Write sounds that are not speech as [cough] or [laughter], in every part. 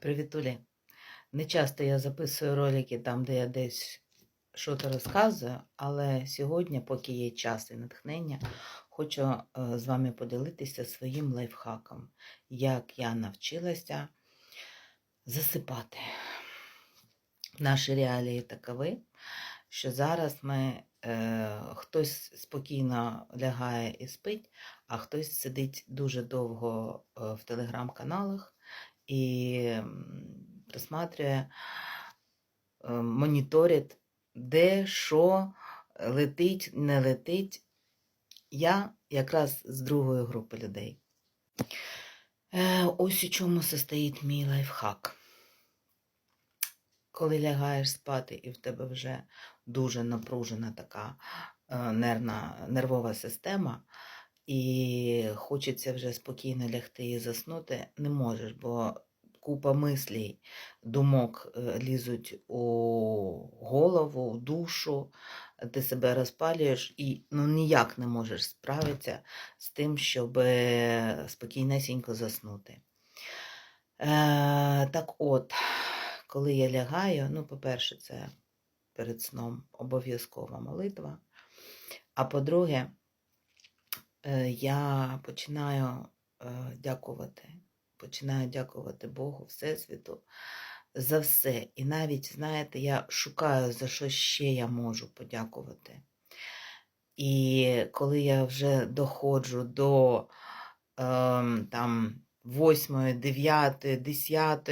Привітулі. Не часто я записую ролики там, де я десь щось розказую, але сьогодні, поки є час і натхнення, хочу е, з вами поділитися своїм лайфхаком, як я навчилася засипати. Наші реалії такові, що зараз ми, е, хтось спокійно лягає і спить, а хтось сидить дуже довго е, в телеграм-каналах м, просматрює, е, моніторить, де що летить, не летить. Я якраз з другої групи людей. Е, ось у чому состоїть мій лайфхак. Коли лягаєш спати і в тебе вже дуже напружена така е, нервна, нервова система, і хочеться вже спокійно лягти і заснути, не можеш, бо купа мислей, думок е, лізуть у голову, в душу, ти себе розпалюєш і ну, ніяк не можеш справитися з тим, щоб спокійнесенько заснути. Е, так от, коли я лягаю, ну, по-перше, це перед сном обов'язкова молитва. А по-друге, е, я починаю е, дякувати, починаю дякувати Богу, Всесвіту за все. І навіть, знаєте, я шукаю, за що ще я можу подякувати. І коли я вже доходжу до ем, там, 8, 9, 10,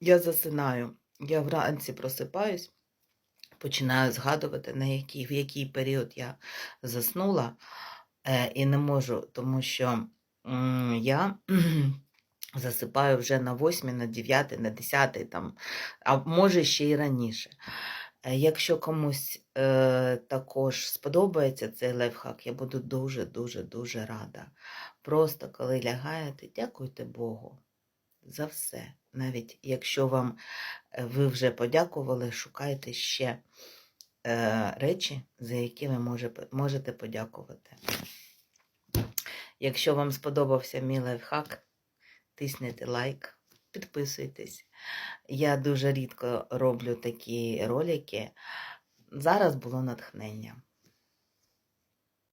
я засинаю. Я вранці просипаюсь, починаю згадувати, на який, в який період я заснула, е, і не можу, тому що я [clears throat] засипаю вже на 8, на 9, на 10, там, а може ще й раніше. Е, Якщо комусь е, також сподобається цей лайфхак, я буду дуже-дуже дуже рада. Просто коли лягаєте, дякуйте Богу за все. Навіть якщо вам е, ви вже подякували, шукайте ще е, речі, за які ви може, можете подякувати. Якщо вам сподобався мій лайфхак, тисніть лайк, підписуйтесь. Я дуже рідко роблю такі ролики. Зараз було натхнення.